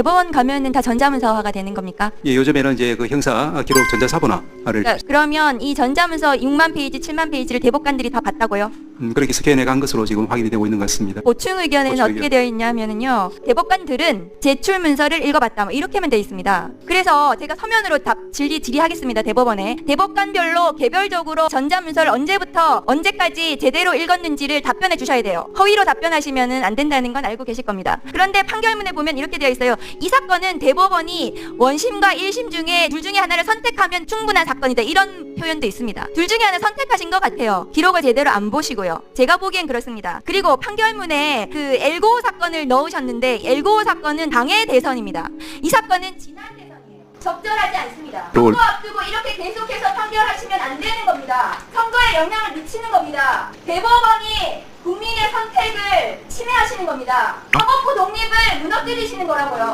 대법원 가면은 다 전자문서화가 되는 겁니까? 예, 요즘에는 이제 그 형사 기록 전자사본화를 그러니까 그러면 이 전자문서 6만 페이지, 7만 페이지를 대법관들이 다 봤다고요? 음, 그렇게 스캔해 간 것으로 지금 확인이 되고 있는 것 같습니다. 보충 의견에는 보충 어떻게. 되어 있냐면은요. 대법관들은 제출 문서를 읽어봤다. 뭐 이렇게만 되어 있습니다. 그래서 제가 서면으로 답 질의 질의하겠습니다. 대법원에 대법관별로 개별적으로 전자문서를 언제부터 언제까지 제대로 읽었는지를 답변해 주셔야 돼요. 허위로 답변하시면은 안 된다는 건 알고 계실 겁니다. 그런데 판결문에 보면 이렇게 되어 있어요. 이 사건은 대법원이 원심과 1심 중에 둘 중에 하나를 선택하면 충분한 사건이다. 이런 표현도 있습니다. 둘 중에 하나 선택하신 것 같아요. 기록을 제대로 안 보시고요. 제가 보기엔 그렇습니다. 그리고 판결문에 그 엘고 사건을 넣으셨는데 엘고 사건은 당해 대선입니다. 이 사건은 지난 대선이에요. 적절하지 않습니다. 롤. 선거 앞두고 이렇게 계속해서 판결하시면 안 되는 겁니다. 선거에 영향을 미치는 겁니다. 대법원이 국민의 선택을 침해하시는 겁니다. 사법부 독립을 무너뜨리시는 거라고요.